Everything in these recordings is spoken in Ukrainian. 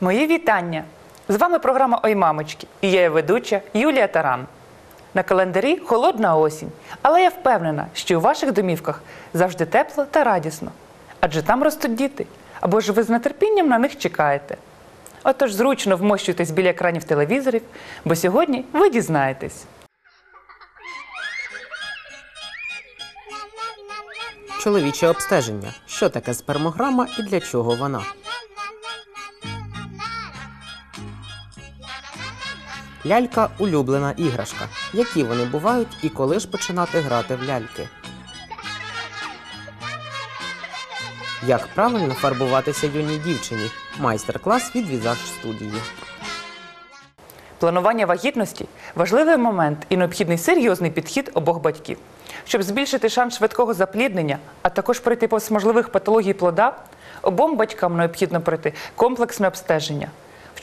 Мої вітання! З вами програма Ой мамочки і я її ведуча Юлія Таран. На календарі холодна осінь, але я впевнена, що у ваших домівках завжди тепло та радісно. Адже там ростуть діти, або ж ви з нетерпінням на них чекаєте. Отож, зручно вмощуйтесь біля екранів телевізорів, бо сьогодні ви дізнаєтесь. Чоловіче обстеження. Що таке спермограма і для чого вона? Лялька улюблена іграшка. Які вони бувають і коли ж починати грати в ляльки? Як правильно фарбуватися юній дівчині? Майстер-клас від візаж студії. Планування вагітності важливий момент і необхідний серйозний підхід обох батьків. Щоб збільшити шанс швидкого запліднення, а також пройти повз можливих патологій плода, обом батькам необхідно пройти комплексне обстеження.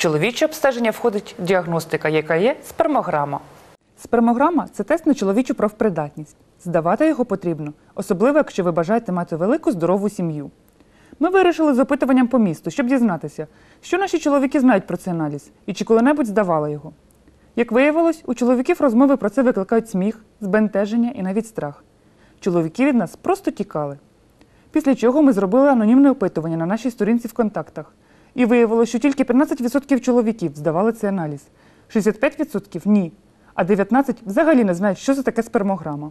Чоловіче обстеження входить діагностика, яка є спермограма. Спермограма це тест на чоловічу профпридатність. Здавати його потрібно, особливо якщо ви бажаєте мати велику здорову сім'ю. Ми вирішили з опитуванням по місту, щоб дізнатися, що наші чоловіки знають про цей аналіз і чи коли-небудь здавали його. Як виявилось, у чоловіків розмови про це викликають сміх, збентеження і навіть страх. Чоловіки від нас просто тікали. Після чого ми зробили анонімне опитування на нашій сторінці в контактах. І виявилося, що тільки 15% чоловіків здавали цей аналіз, 65% ні, а 19% взагалі не знають, що це таке спермограма.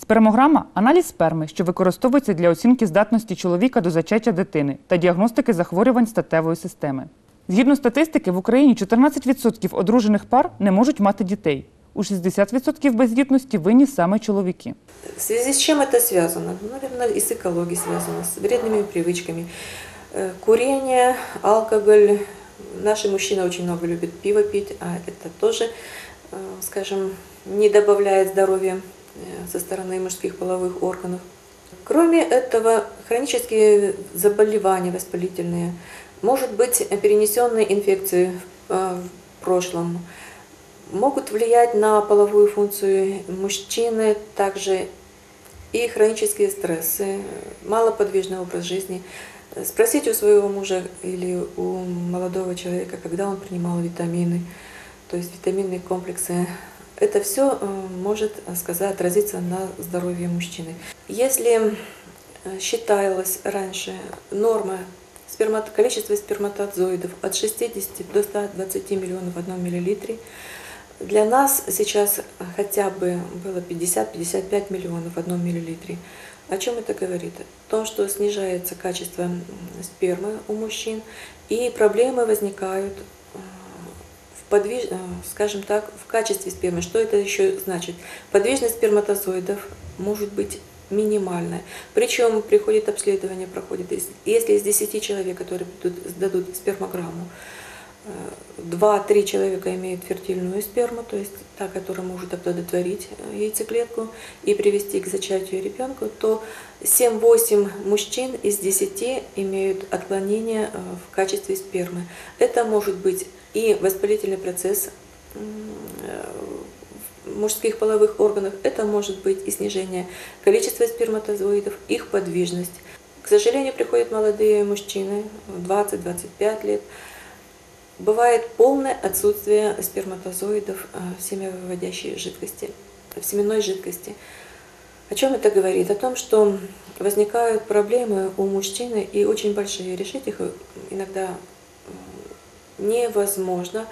Спермограма аналіз сперми, що використовується для оцінки здатності чоловіка до зачаття дитини та діагностики захворювань статевої системи. Згідно статистики, в Україні 14% одружених пар не можуть мати дітей. У 60% бездітності винні саме чоловіки. В связи с чем это связано? Ну, Наверное, и с экологией связано, с вредными привычками. Э, Курение, алкоголь. Наши мужчины очень много любят пиво пить, а это тоже, э, скажем, не добавляет здоровья э, со стороны мужских половых органов. Кроме этого, хронические заболевания воспалительные, может быть перенесенные инфекции э, в прошлом, могут влиять на половую функцию мужчины, также и хронические стрессы, малоподвижный образ жизни. Спросите у своего мужа или у молодого человека, когда он принимал витамины, то есть витаминные комплексы. Это все может сказать, отразиться на здоровье мужчины. Если э, считалось раньше норма спермат... количество сперматозоидов от 60 до 120 миллионов в одном миллилитре, для нас сейчас хотя бы было 50-55 миллионов в одном миллилитре. О чем это говорит? О том, что снижается качество спермы у мужчин, и проблемы возникают э, в подвиж... э, скажем так, в качестве спермы. Что это еще значит? Подвижность сперматозоидов может быть минимальная. Причем приходит обследование, проходит. Если- из 10 человек, которые придут, сдадут спермограмму, э, два-три человека имеют фертильную сперму, то есть та, которая может оплодотворить э, яйцеклетку и привести к зачатию ребенка, то 7-8 мужчин из 10 имеют отклонение э, в качестве спермы. Это может быть и воспалительный процесс э, в мужских половых органах, это может быть и снижение количества сперматозоидов, их подвижность. К сожалению, приходят молодые мужчины, 20-25 лет, Бывает полное отсутствие сперматозоидов э, в семявыводящей жидкости, в семенной жидкости. О чем это говорит? О том, что возникают проблемы у мужчины и очень большие. Решить их э, иногда м, невозможно.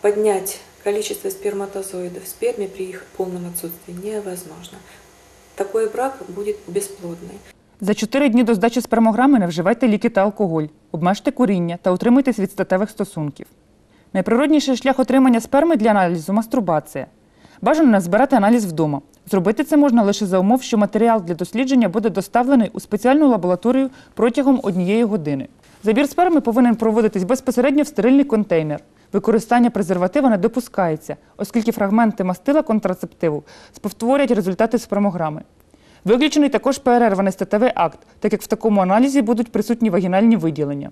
Поднять количество сперматозоидов в сперме при их полном отсутствии невозможно. Такой брак будет бесплодный. За 4 дні до здачі спермограми не вживайте ліки та алкоголь, обмежте куріння та утримуйтесь від статевих стосунків. Найприродніший шлях отримання сперми для аналізу мастурбація. Бажано не збирати аналіз вдома. Зробити це можна лише за умов, що матеріал для дослідження буде доставлений у спеціальну лабораторію протягом однієї години. Забір сперми повинен проводитись безпосередньо в стерильний контейнер. Використання презерватива не допускається, оскільки фрагменти мастила контрацептиву сповтворять результати спермограми. Виключений також перерваний статевий акт, так як в такому аналізі будуть присутні вагінальні виділення.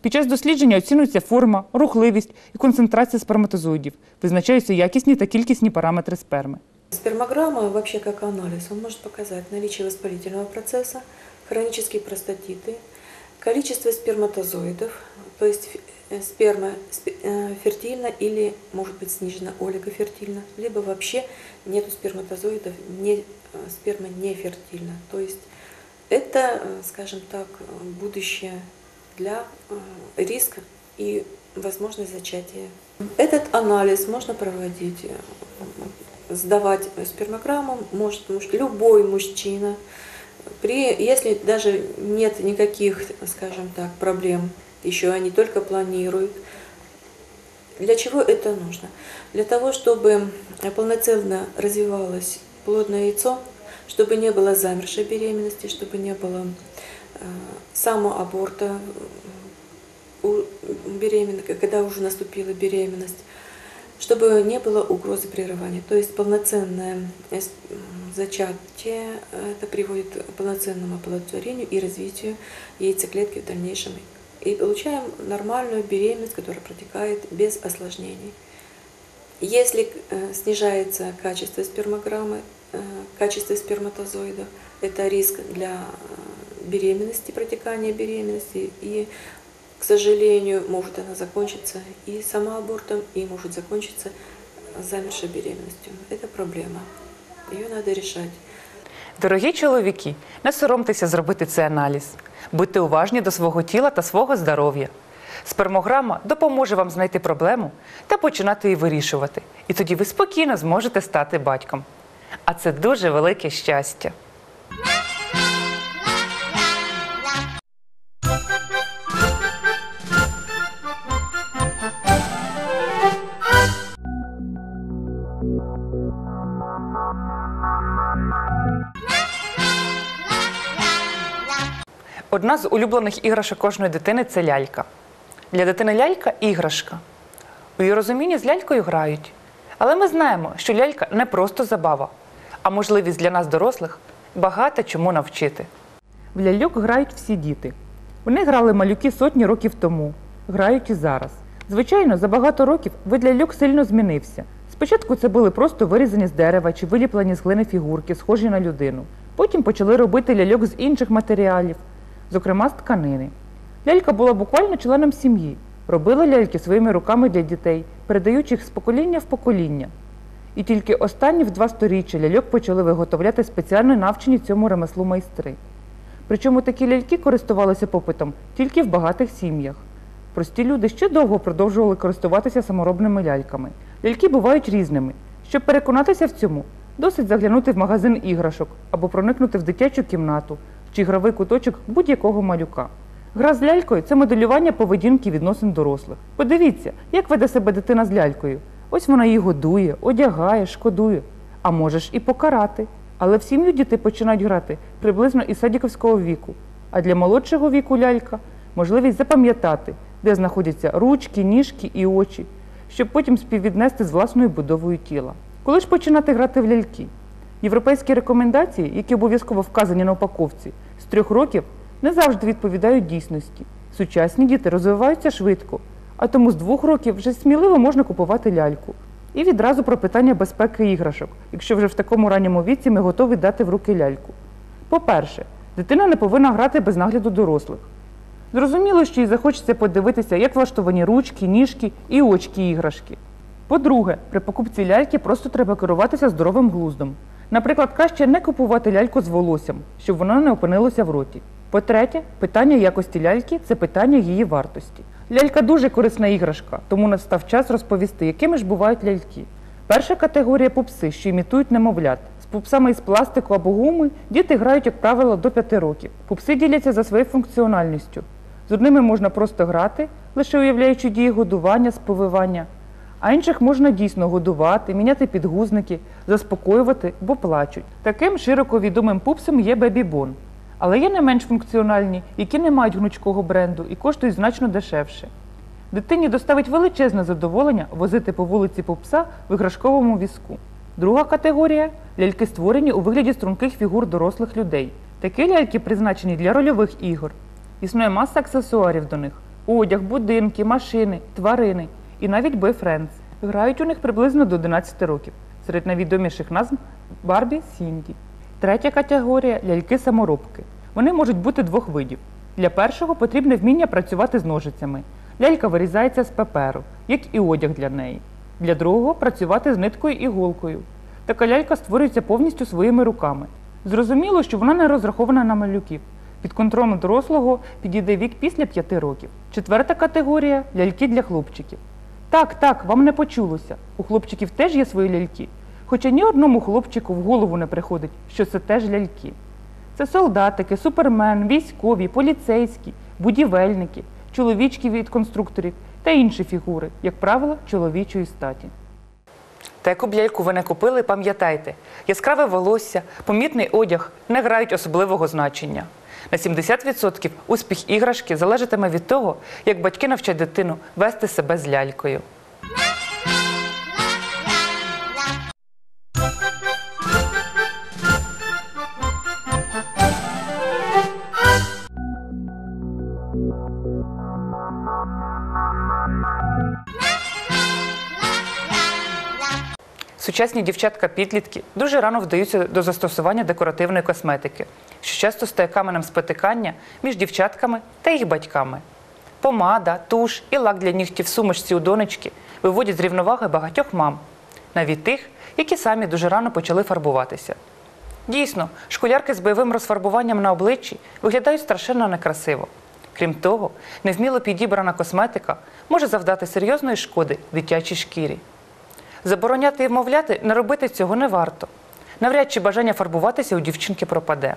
Під час дослідження оцінюється форма, рухливість і концентрація сперматозоїдів, визначаються якісні та кількісні параметри сперми. Спермограмма вообще как анализ, он может показать наличие воспалительного процесса, хронические простатиты, количество сперматозоидов, то есть э, сперма спе- э, фертильна или может быть снижена олигофертильна, либо вообще нету сперматозоидов, не, э, сперма не фертильна. То есть это, э, скажем так, э, будущее для э, риска и возможность зачатия. Этот анализ можно проводить, э, сдавать спермограмму может муж- любой мужчина, при, если даже нет никаких, скажем так, проблем, еще они только планируют. Для чего это нужно? Для того, чтобы полноценно развивалось плодное яйцо, чтобы не было замершей беременности, чтобы не было э, самоаборта у беременной, когда уже наступила беременность, чтобы не было угрозы прерывания. То есть полноценное э, зачатие э, это приводит к полноценному оплодотворению и развитию яйцеклетки в дальнейшем. И получаем нормальную беременность, которая протекает без осложнений. Если снижается качество спермограммы, э, качество сперматозоидов, это риск для э, беременности, протекания беременности. И, к сожалению, может она закончиться и самоабортом, и может закончиться замершей беременностью. Это проблема. Ее надо решать. Дорогі чоловіки, не соромтеся зробити цей аналіз. Будьте уважні до свого тіла та свого здоров'я. Спермограма допоможе вам знайти проблему та починати її вирішувати. І тоді ви спокійно зможете стати батьком. А це дуже велике щастя. Одна з улюблених іграшок кожної дитини це лялька. Для дитини лялька іграшка. У її розумінні з лялькою грають. Але ми знаємо, що лялька не просто забава, а можливість для нас, дорослих, багато чому навчити. В ляльок грають всі діти. Вони грали малюки сотні років тому, грають і зараз. Звичайно, за багато років вид ляльок сильно змінився. Спочатку це були просто вирізані з дерева чи виліплені з глини фігурки, схожі на людину. Потім почали робити ляльок з інших матеріалів, зокрема з тканини. Лялька була буквально членом сім'ї. Робили ляльки своїми руками для дітей, передаючи їх з покоління в покоління. І тільки останні в два сторіччя ляльок почали виготовляти спеціально навчені цьому ремеслу майстри. Причому такі ляльки користувалися попитом тільки в багатих сім'ях. Прості люди ще довго продовжували користуватися саморобними ляльками. Ляльки бувають різними. Щоб переконатися в цьому, досить заглянути в магазин іграшок або проникнути в дитячу кімнату чи ігровий куточок будь-якого малюка. Гра з лялькою це моделювання поведінки відносин дорослих. Подивіться, як веде себе дитина з лялькою. Ось вона її годує, одягає, шкодує. А можеш і покарати. Але в сім'ю діти починають грати приблизно із садіковського віку. А для молодшого віку лялька можливість запам'ятати, де знаходяться ручки, ніжки і очі, щоб потім співвіднести з власною будовою тіла. Коли ж починати грати в ляльки? Європейські рекомендації, які обов'язково вказані на упаковці, з трьох років не завжди відповідають дійсності. Сучасні діти розвиваються швидко, а тому з двох років вже сміливо можна купувати ляльку. І відразу про питання безпеки іграшок, якщо вже в такому ранньому віці ми готові дати в руки ляльку. По-перше, дитина не повинна грати без нагляду дорослих. Зрозуміло, що їй захочеться подивитися, як влаштовані ручки, ніжки і очки іграшки. По-друге, при покупці ляльки просто треба керуватися здоровим глуздом. Наприклад, краще не купувати ляльку з волоссям, щоб вона не опинилася в роті. По-третє, питання якості ляльки це питання її вартості. Лялька дуже корисна іграшка, тому настав час розповісти, якими ж бувають ляльки. Перша категорія пупси, що імітують немовлят. З пупсами із пластику або гуми діти грають, як правило, до 5 років. Пупси діляться за своєю функціональністю. З одними можна просто грати, лише уявляючи дії годування, сповивання, а інших можна дійсно годувати, міняти підгузники, заспокоювати, бо плачуть. Таким широко відомим пупсом є бебі-бон. Але є не менш функціональні, які не мають гнучкого бренду і коштують значно дешевше. Дитині доставить величезне задоволення возити по вулиці пупса в іграшковому візку. Друга категорія ляльки створені у вигляді струнких фігур дорослих людей. Такі ляльки призначені для рольових ігор. Існує маса аксесуарів до них: одяг, будинки, машини, тварини і навіть бойфрендс. Грають у них приблизно до 11 років. Серед найвідоміших назв Барбі Сінді. Третя категорія ляльки-саморобки. Вони можуть бути двох видів. Для першого потрібне вміння працювати з ножицями. лялька вирізається з паперу, як і одяг для неї. Для другого працювати з ниткою і голкою. Така лялька створюється повністю своїми руками. Зрозуміло, що вона не розрахована на малюків. Під контролем дорослого підійде вік після 5 років. Четверта категорія ляльки для хлопчиків. Так, так, вам не почулося. У хлопчиків теж є свої ляльки. Хоча ні одному хлопчику в голову не приходить, що це теж ляльки. Це солдатики, супермен, військові, поліцейські, будівельники, чоловічки від конструкторів та інші фігури, як правило, чоловічої статі. Та яку б ляльку ви не купили, пам'ятайте, яскраве волосся, помітний одяг не грають особливого значення. На 70% успіх іграшки залежатиме від того, як батьки навчать дитину вести себе з лялькою. Сучасні дівчатка-підлітки дуже рано вдаються до застосування декоративної косметики, що часто стає каменем спотикання між дівчатками та їх батьками. Помада, туш і лак для нігтів сумочці у донечки виводять з рівноваги багатьох мам, навіть тих, які самі дуже рано почали фарбуватися. Дійсно, школярки з бойовим розфарбуванням на обличчі виглядають страшенно некрасиво. Крім того, невміло підібрана косметика може завдати серйозної шкоди дитячій шкірі. Забороняти і вмовляти не робити цього не варто. Навряд чи бажання фарбуватися у дівчинки пропаде.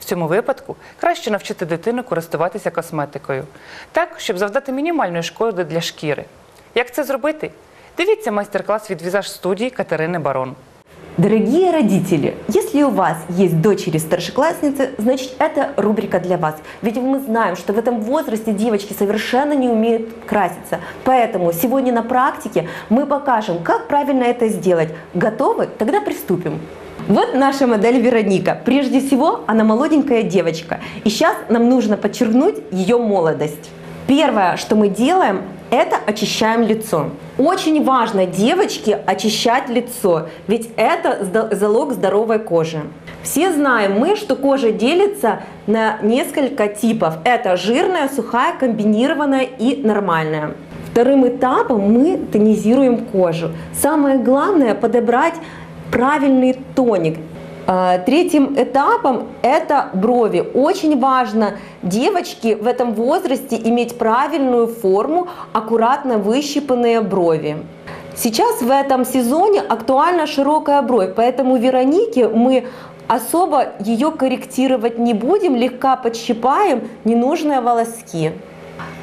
В цьому випадку краще навчити дитину користуватися косметикою, так, щоб завдати мінімальної шкоди для шкіри. Як це зробити? Дивіться майстер-клас від візаж студії Катерини Барон. Дорогие родители, если у вас есть дочери-старшеклассницы, значит это рубрика для вас. Ведь мы знаем, что в этом возрасте девочки совершенно не умеют краситься. Поэтому сегодня на практике мы покажем, как правильно это сделать. Готовы? Тогда приступим. Вот наша модель Вероника. Прежде всего, она молоденькая девочка. И сейчас нам нужно подчеркнуть ее молодость. Первое, что мы делаем, это очищаем лицо. Очень важно девочке очищать лицо, ведь это залог здоровой кожи. Все знаем мы, что кожа делится на несколько типов. Это жирная, сухая, комбинированная и нормальная. Вторым этапом мы тонизируем кожу. Самое главное подобрать правильный тоник. А, Третьим этапом это брови. Очень важно девочке в этом возрасте иметь правильную форму, аккуратно выщипанные брови. Сейчас в этом сезоне актуальна широкая бровь, поэтому Веронике мы особо ее корректировать не будем, слегка подщипаем ненужные волоски.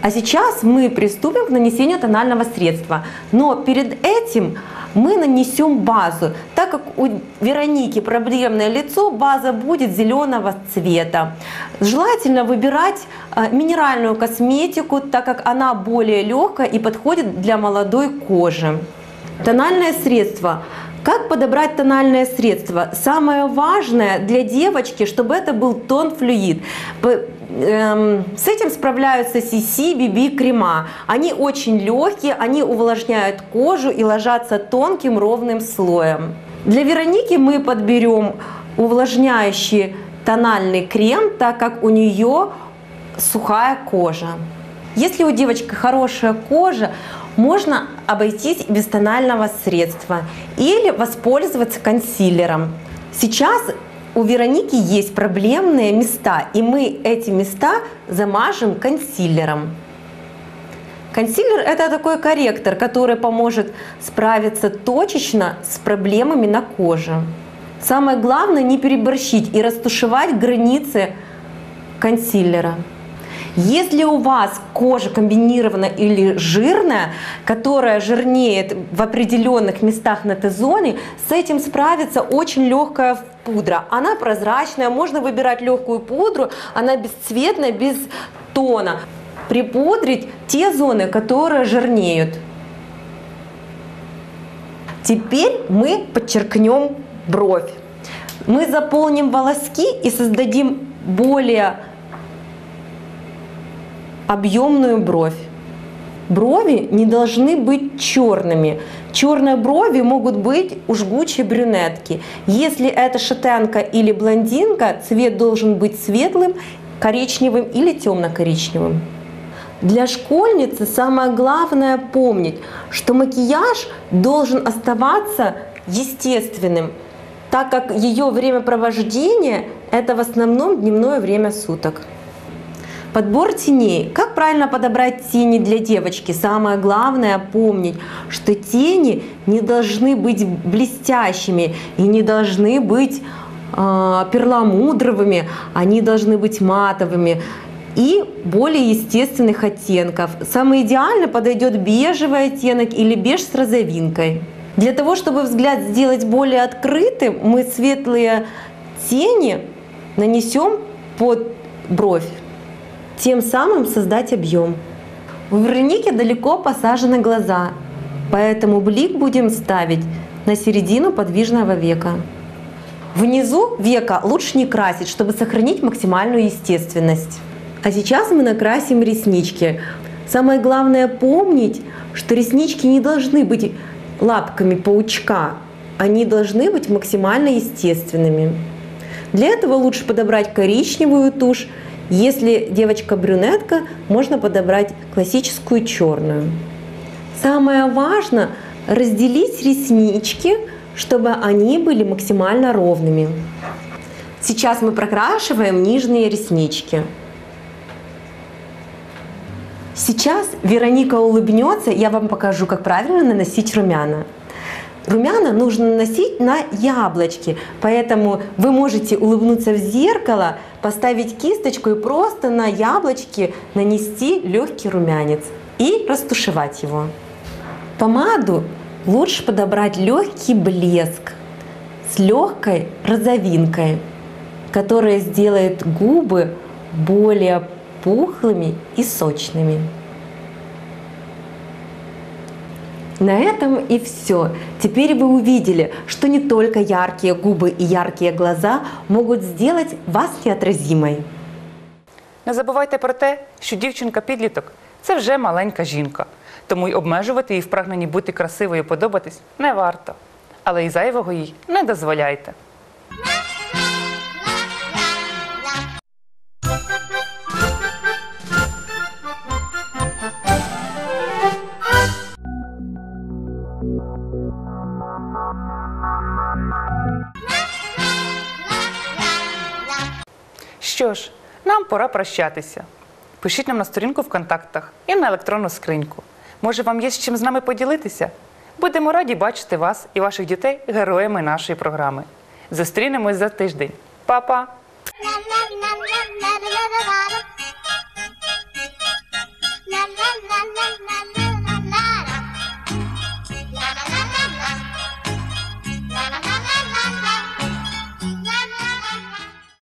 А сейчас мы приступим к нанесению тонального средства. Но перед этим мы нанесем базу. Так как у Вероники проблемное лицо, база будет зеленого цвета. Желательно выбирать э, минеральную косметику, так как она более легкая и подходит для молодой кожи. Тональное средство. Как подобрать тональное средство? Самое важное для девочки, чтобы это был тон флюид. Эм, С этим справляются CC, BB крема. Они очень легкие, они увлажняют кожу и ложатся тонким ровным слоем. Для Вероники мы подберем увлажняющий тональный крем, так как у нее сухая кожа. Если у девочки хорошая кожа, можно обойтись без тонального средства или воспользоваться консилером. Сейчас у Вероники есть проблемные места, и мы эти места замажем консилером. Консилер – это такой корректор, который поможет справиться точечно с проблемами на коже. Самое главное не переборщить и растушевать границы консилера. Если у вас кожа комбинированная или жирная, которая жирнеет в определенных местах на Т-зоне, с этим справится очень легкая пудра. Она прозрачная, можно выбирать легкую пудру, она бесцветная, без тона. Припудрить те зоны, которые жирнеют. Теперь мы подчеркнем бровь. Мы заполним волоски и создадим более объемную бровь. Брови не должны быть черными. Черные брови могут быть у жгучей брюнетки. Если это шатенка или блондинка, цвет должен быть светлым, коричневым или темно-коричневым. Для школьницы самое главное помнить, что макияж должен оставаться естественным, так как ее времяпровождение – это в основном дневное время суток. Подбор теней. Как правильно подобрать тени для девочки? Самое главное помнить, что тени не должны быть блестящими и не должны быть э, перламутровыми, они должны быть матовыми и более естественных оттенков. Самый идеально подойдет бежевый оттенок или беж с розовинкой. Для того, чтобы взгляд сделать более открытым, мы светлые тени нанесем под бровь тем самым создать объем. У Вероники далеко посажены глаза, поэтому блик будем ставить на середину подвижного века. Внизу века лучше не красить, чтобы сохранить максимальную естественность. А сейчас мы накрасим реснички. Самое главное помнить, что реснички не должны быть лапками паучка, они должны быть максимально естественными. Для этого лучше подобрать коричневую тушь если девочка брюнетка, можно подобрать классическую черную. Самое важное разделить реснички, чтобы они были максимально ровными. Сейчас мы прокрашиваем нижние реснички. Сейчас Вероника улыбнется, я вам покажу, как правильно наносить румяна. Румяна нужно наносить на яблочки, поэтому вы можете улыбнуться в зеркало, поставить кисточку и просто на яблочки нанести легкий румянец и растушевать его. Помаду лучше подобрать легкий блеск с легкой розовинкой, которая сделает губы более пухлыми и сочными. На этом и все. Теперь вы увидели, что не только яркие губы и яркие глаза могут сделать вас неотразимой. Не забувайте про те, що дівчинка-підліток це вже маленька жінка, тому й обмежувати її в прагненні бути красивою і подобатись не варто. Але й зайвого їй не дозволяйте. Що ж, нам пора прощатися. Пишіть нам на сторінку в контактах і на електронну скриньку. Може, вам є з чим з нами поділитися? Будемо раді бачити вас і ваших дітей героями нашої програми. Зустрінемось за тиждень. Па-па!